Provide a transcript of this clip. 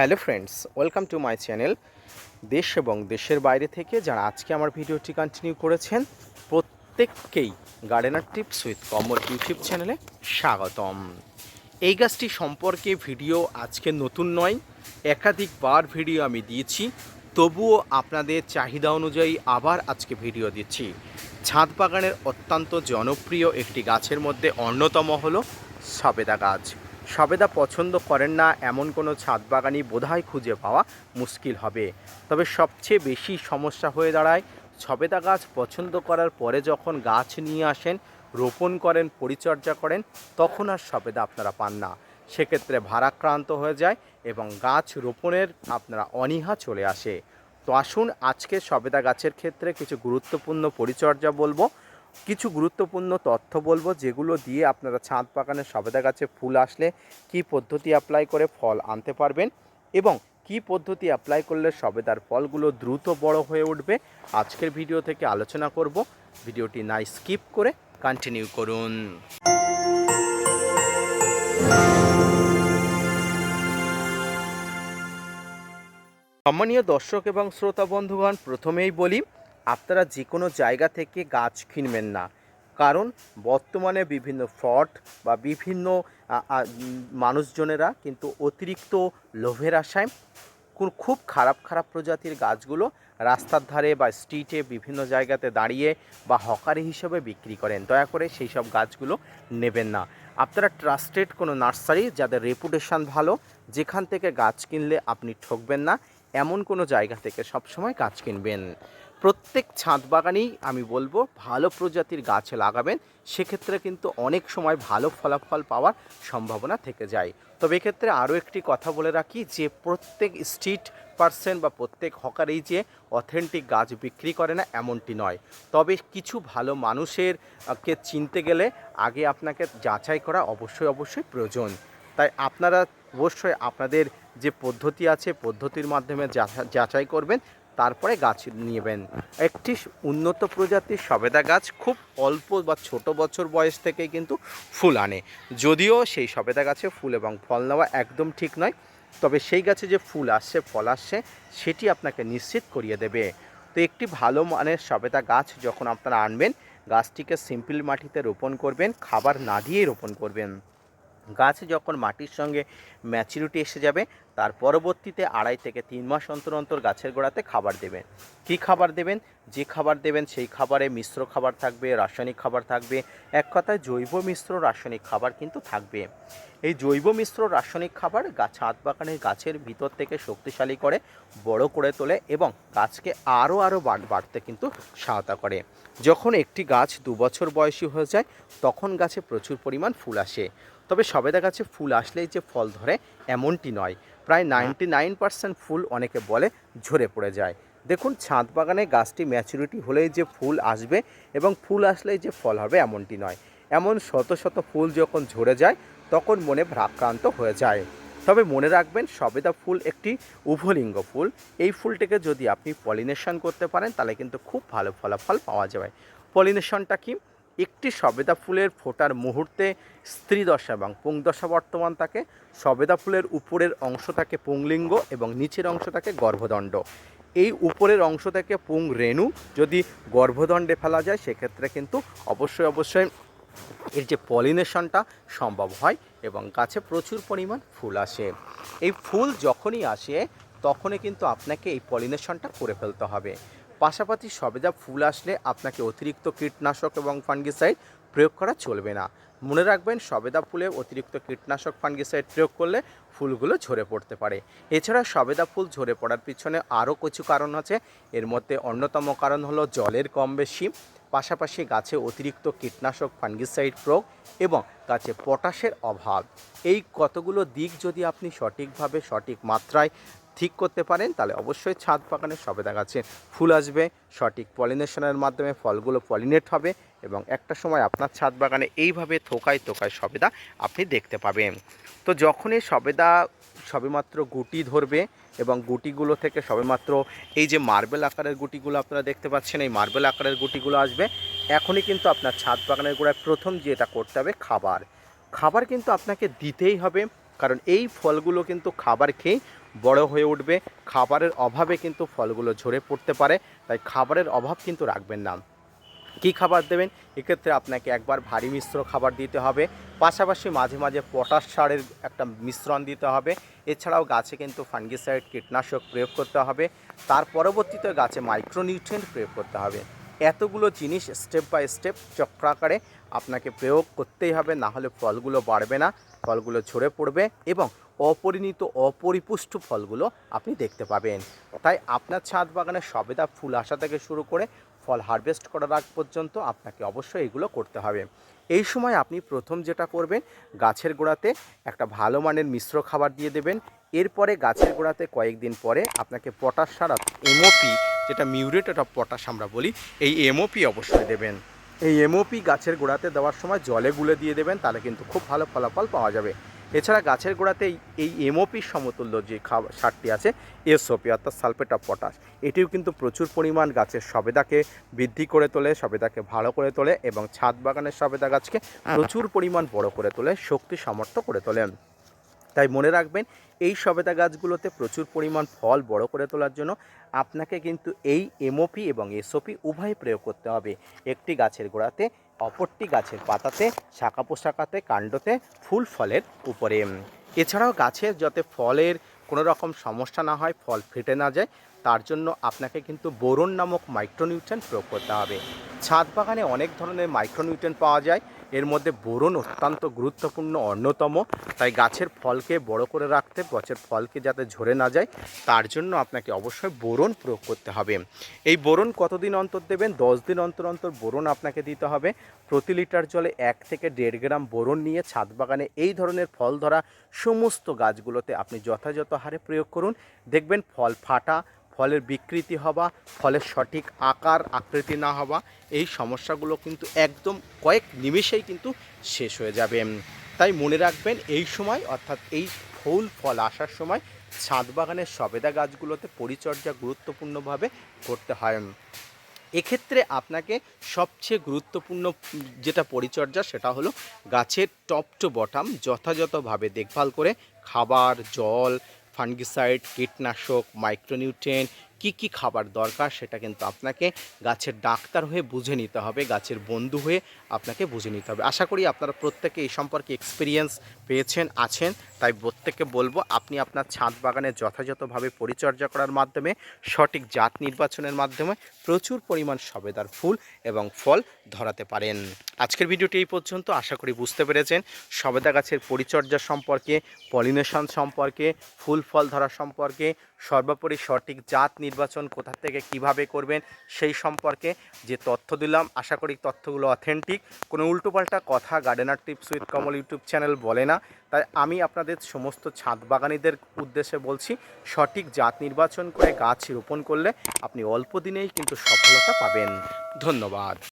Hello friends, welcome to my channel দেশ এবং দেশের বাইরে থেকে যারা আজকে আমার ভিডিওটি কন্টিনিউ করেছেন, প্রত্যেককেই gardener tips with Kamal YouTube চ্যানেলে স্বাগতম। এই গাছটি সম্পর্কে ভিডিও আজকে নতুন নয়, একাধিকবার ভিডিও আমি দিয়েছি, তবুও আপনাদের চাহিদা অনুযায়ী আবার আজকে ভিডিও দিচ্ছি। ছাদ বাগানের অত্যন্ত জনপ্রিয় একটি গাছের মধ্যে অন্যতম হলো সবেদা গাছ। সবেদা পছন্দ করেন না, এমন কোনো ছাদ বাগানই বোধহয় খুঁজে পাওয়া মুশকিল হবে। তবে সবচেয়ে বেশি সমস্যা হয়ে দাঁড়ায়, সবেদা গাছ পছন্দ করার পরে যখন গাছ নিয়ে আসেন, রোপণ করেন, পরিচর্যা করেন, তখন আর সবেদা আপনারা পান না। সেক্ষেত্রে ভারাক্রান্ত হয়ে যায় এবং গাছ রোপণের আপনারা অনীহা চলে আসে। তো আসুন আজকে সবেদা গাছের ক্ষেত্রে কিছু গুরুত্বপূর্ণ পরিচর্যা বলব। কিছু গুরুত্বপূর্ণ তথ্য বলব যেগুলো দিয়ে আপনারা ছাদ বাগানে সবেদা গাছে ফুল আসলে কি পদ্ধতি অ্যাপ্লাই করে ফল আনতে পারবেন এবং কি পদ্ধতি অ্যাপ্লাই করলে সবেদার ফলগুলো দ্রুত বড় হয়ে উঠবে আজকের ভিডিও থেকে আলোচনা করব। ভিডিওটি না স্কিপ করে কন্টিনিউ করুন। সম্মানীয় দর্শক এবং শ্রোতা বন্ধুগণ, প্রথমেই বলি আপনারা যে কোনো জায়গা থেকে গাছ কিনবেন না। কারণ বর্তমানে বিভিন্ন ফ্রড বা বিভিন্ন মানুষজনেরা কিন্তু অতিরিক্ত লোভের আশায় খুব খারাপ খারাপ প্রজাতির গাছগুলো রাস্তার ধারে বা স্ট্রিটে বিভিন্ন জায়গাতে দাঁড়িয়ে বা হকারি হিসেবে বিক্রি করেন। দয়া করে সেই সব গাছগুলো নেবেন না। আপনারা ট্রাস্টেড কোনো নার্সারি যাদের রেপুটেশন ভালো, যেখান থেকে গাছ কিনলে আপনি ঠকবেন না, এমন কোনো জায়গা থেকে সবসময় গাছ কিনবেন। প্রত্যেক ছাদ বাগানেই আমি বলব ভালো প্রজাতির গাছ লাগাবেন। সেক্ষেত্রে কিন্তু অনেক সময় ভালো ফলাফল পাওয়ার সম্ভাবনা থেকে যায়। তবে এক্ষেত্রে আরও একটি কথা বলে রাখি যে, প্রত্যেক স্ট্রিট পার্সন বা প্রত্যেক হকারেই যে অথেন্টিক গাছ বিক্রি করে না, এমনটি নয়। তবে কিছু ভালো মানুষের কে চিনতে গেলে আগে আপনাকে যাচাই করা অবশ্যই অবশ্যই প্রয়োজন। তাই আপনারা অবশ্যই আপনাদের যে পদ্ধতি আছে, পদ্ধতির মাধ্যমে যাচা- যাচাই করবেন। তারপরে গাছ নেবেন। একটি উন্নত প্রজাতির সবেদা গাছ খুব অল্প বা ছোট বছর বয়স থেকেই কিন্তু ফুল আনে। যদিও সেই সবেদা গাছে ফুল এবং ফল নেওয়া একদম ঠিক নয়, তবে সেই গাছে যে ফুল আসছে, ফল আসছে, সেটি আপনাকে নিশ্চিত করিয়ে দেবে। তো একটি ভালো মানের সবেদা গাছ যখন আপনারা আনবেন, গাছটিকে সিম্পল মাটিতে রোপণ করবেন, খাবার না দিয়েই রোপণ করবেন। গাছ যখন মাটির সঙ্গে ম্যাচুরিটি এসে যাবে তার পরবর্তীতে আড়াই থেকে তিন মাস অন্তর অন্তর গাছের গোড়াতে খাবার দেবেন। কি খাবার দেবেন? যে খাবার দেবেন সেই খাবারে মিশ্র খাবার থাকবে, রাসায়নিক খাবার থাকবে। এক কথায় জৈব মিশ্র রাসায়নিক খাবার কিন্তু থাকবে। এই জৈব মিশ্র রাসায়নিক খাবার গাছ হাত বাগানের গাছের ভিতর থেকে শক্তিশালী করে, বড় করে তোলে এবং গাছকে আরও আরও বাড়তে কিন্তু সহায়তা করে। যখন একটি গাছ দু বছর বয়সী হয়ে যায়, তখন গাছে প্রচুর পরিমাণ ফুল আসে। তবে সবেদা গাছে ফুল আসলেই যে ফল ধরে, এমনটি নয়। প্রায় নাইনটি নাইন পার্সেন্ট ফুল অনেকে বলে ঝরে পড়ে যায়। দেখুন ছাদ বাগানে গাছটি ম্যাচুরিটি হলেই যে ফুল আসবে এবং ফুল আসলেই যে ফল হবে এমনটি নয়। এমন শত শত ফুল যখন ঝরে যায় তখন মনে ভ্রাক্রান্ত হয়ে যায়। তবে মনে রাখবেন সবেদা ফুল একটি উভলিঙ্গ ফুল। এই ফুলটিকে যদি আপনি পলিনেশন করতে পারেন তাহলে কিন্তু খুব ভালো ফলাফল পাওয়া যাবে। পলিনেশনটা কি? একটি সবেদা ফুলের ফোটার মুহূর্তে স্ত্রী দশা এবং পুংদশা বর্তমান থাকে সবেদা ফুলের উপরের অংশ থাকে পুংলিঙ্গ এবং নিচের অংশ থাকে গর্ভদণ্ড। এই উপরের অংশ থেকে পুং রেণু যদি গর্ভদণ্ডে ফেলা যায়, সেক্ষেত্রে কিন্তু অবশ্যই অবশ্যই এর যে পলিনেশনটা সম্ভব হয় এবং গাছে প্রচুর পরিমাণ ফুল আসে। এই ফুল যখনই আসে, তখনই কিন্তু আপনাকে এই পলিনেশনটা করে ফেলতে হবে। পাশাপাশি সবেদা ফুল আসলে আপনাকে অতিরিক্ত কীটনাশক এবং ফাঙ্গিসাইড প্রয়োগ করা চলবে না। মনে রাখবেন, সবেদা ফুলে অতিরিক্ত কীটনাশক, ফাঙ্গিসাইড প্রয়োগ করলে ফুলগুলো ঝরে পড়তে পারে। এছাড়া সবেদা ফুল ঝরে পড়ার পিছনে আরও কিছু কারণ আছে। এর মধ্যে অন্যতম কারণ হলো জলের কম বেশি। পাশাপাশি গাছে অতিরিক্ত কীটনাশক, ফাঙ্গিসাইড প্রয়োগ এবং গাছে পটাশের অভাব। এই কতগুলো দিক যদি আপনি সঠিকভাবে, সঠিক মাত্রায় ঠিক করতে পারেন, তাহলে অবশ্যই ছাদ বাগানে সবেদা গাছে ফুল আসবে। সঠিক পলিনেশনের মাধ্যমে ফলগুলো পলিনেট হবে এবং একটা সময় আপনার ছাদ বাগানে এইভাবে থোকায় থোকায় সবেদা আপনি দেখতে পাবেন। তো যখনই সবেদা সবেমাত্র গুটি ধরবে এবং গুটিগুলো থেকে সবেমাত্র এই যে মার্বেল আকারের গুটিগুলো আপনারা দেখতে পাচ্ছেন, এই মার্বেল আকারের গুটিগুলো আসবে। এখনই কিন্তু আপনার ছাদ বাগানের গোড়ায় প্রথম যেটা করতে হবে খাবার। খাবার কিন্তু আপনাকে দিতেই হবে, কারণ এই ফলগুলো কিন্তু খাবার খেয়ে বড় হয়ে উঠবে। খাবারের অভাবে কিন্তু ফলগুলো ঝরে পড়তে পারে, তাই খাবারের অভাব কিন্তু রাখবেন না। কী খাবার দেবেন? এক্ষেত্রে আপনাকে একবার ভারী মিশ্র খাবার দিতে হবে। পাশাপাশি মাঝে মাঝে পটাশ সারের একটা মিশ্রণ দিতে হবে। এছাড়াও গাছে কিন্তু ফাঙ্গিসাইড কীটনাশক প্রয়োগ করতে হবে। তার পরবর্তীতে গাছে মাইক্রোনিউট্রিয়েন্ট প্রয়োগ করতে হবে। এতগুলো জিনিস স্টেপ বাই স্টেপ চক্রাকারে আপনাকে প্রয়োগ করতেই হবে, না হলে ফলগুলো বাড়বে না। ফলগুলো ঝরে পড়বে এবং অপরিণীত অপরিপুষ্ট ফলগুলো আপনি দেখতে পাবেন। তাই আপনার ছাদ বাগানে সবেদা ফুল আসা থেকে শুরু করে ফল হারভেস্ট করার আগ পর্যন্ত আপনাকে অবশ্যই এগুলো করতে হবে। এই সময় আপনি প্রথম যেটা করবেন, গাছের গোড়াতে একটা ভালো মানের মিশ্র খাবার দিয়ে দেবেন। এরপরে গাছের গোড়াতে কয়েকদিন পরে আপনাকে পটাশ সার এমওপি, যেটা মিউরেটেড অফ পটাশ আমরা বলি, এই এমওপি অবশ্যই দেবেন। এই এমওপি গাছের গোড়াতে দেওয়ার সময় জলে গুলে দিয়ে দেবেন, তাহলে কিন্তু খুব ভালো ফলাফল পাওয়া যাবে। এছাড়া গাছের গোড়াতে এই- এমওপির সমতুল্য যে খাবার সারটি আছে এসওপি অর্থাৎ সালফেট অফ পটাশ, এটিও কিন্তু প্রচুর পরিমাণ গাছের সবেদাকে বৃদ্ধি করে তোলে, সবেদাকে ভালো করে তোলে এবং ছাদ বাগানের সবেদা গাছকে প্রচুর পরিমাণ বড় করে তোলে, শক্তি সামর্থ্য করে তোলে তাই মনে রাখবেন এই সবেদা গাছগুলোতে প্রচুর পরিমাণ ফল বড় করে তোলার জন্য আপনাকে কিন্তু এই এমওপি এবং এসওপি উভয় প্রয়োগ করতে হবে। একটি গাছের গোড়াতে, অপরটি গাছের পাতাতে, শাখা পোশাকাতে কাণ্ডতে, ফুল ফলের উপরে। এছাড়াও গাছের যাতে ফলের কোনো রকম সমস্যা না হয়, ফল ফেটে না যায়, তার জন্য আপনাকে কিন্তু বোরন নামক মাইক্রোনিউট্রেন প্রয়োগ করতে হবে। ছাদ বাগানে অনেক ধরনের মাইক্রোনিউট্রেন পাওয়া যায়। এর মধ্যে বোরন অত্যন্ত গুরুত্বপূর্ণ, অন্যতম। তাই গাছের ফলকে বড় করে রাখতে, গাছের ফলকে যাতে ঝরে না যায়, তার জন্য আপনাকে অবশ্যই বোরন প্রয়োগ করতে হবে। এই বোরন কতদিন অন্তর দেবেন? দশ দিন অন্তর অন্তর বোরন আপনাকে দিতে হবে। প্রতি লিটার জলে এক থেকে দেড় গ্রাম বোরন নিয়ে ছাদ বাগানে এই ধরনের ফল ধরা সমস্ত গাছগুলোতে আপনি যথাযথ হারে প্রয়োগ করুন। দেখবেন ফল ফাটা ফলের বিকৃতি হওয়া, ফলের সঠিক আকার, আকৃতি না হওয়া, এই সমস্যাগুলো কিন্তু একদম কয়েক নিমেষেই কিন্তু শেষ হয়ে যাবে। তাই মনে রাখবেন, এই সময়, অর্থাৎ এই ফুল, ফল আসার সময় ছাদ বাগানের সবেদা গাছগুলোতে পরিচর্যা গুরুত্বপূর্ণভাবে করতে হয়। এক্ষেত্রে আপনাকে সবচেয়ে গুরুত্বপূর্ণ যেটা পরিচর্যা, সেটা হলো গাছের টপ টু বটাম যথাযথভাবে দেখভাল করে খাবার, জল ফাঙ্গিসাইড কীটনাশক মাইক্রোনিউট্রিয়েন্ট কী কী খাবার দরকার সেটা কিন্তু আপনাকে গাছের ডাক্তার হয়ে বুঝে নিতে হবে, গাছের বন্ধু হয়ে আপনাকে বুঝে নিতে হবে। আশা করি আপনারা প্রত্যেকে এই সম্পর্কে এক্সপিরিয়েন্স পেয়েছেন, আছেন। তাই প্রত্যেককে বলব, আপনি আপনার ছাদ বাগানে যথাযথভাবে পরিচর্যা করার মাধ্যমে, সঠিক জাত নির্বাচনের মাধ্যমে প্রচুর পরিমাণ সবেদার ফুল এবং ফল ধরাতে পারেন। আজকের ভিডিওটি এই পর্যন্ত। আশা করি বুঝতে পেরেছেন। সবেদা গাছের পরিচর্যা সম্পর্কে পলিনেশন সম্পর্কে, ফুল ফল ধরা সম্পর্কে সর্বোপরি সঠিক জাত নির্বাচন কোথা থেকে কীভাবে করবেন সেই সম্পর্কে যে তথ্য দিলাম, আশা করি তথ্যগুলো অথেন্টিক কোনো উল্টোপাল্টা কথা gardener tips with Kamal YouTube channel বলে না। তাই আমি আপনাদের সমস্ত ছাদ বাগানিদের উদ্দেশ্যে বলছি, সঠিক জাত নির্বাচন করে গাছ রোপণ করলে আপনি অল্প দিনেই কিন্তু সফলতা পাবেন। ধন্যবাদ।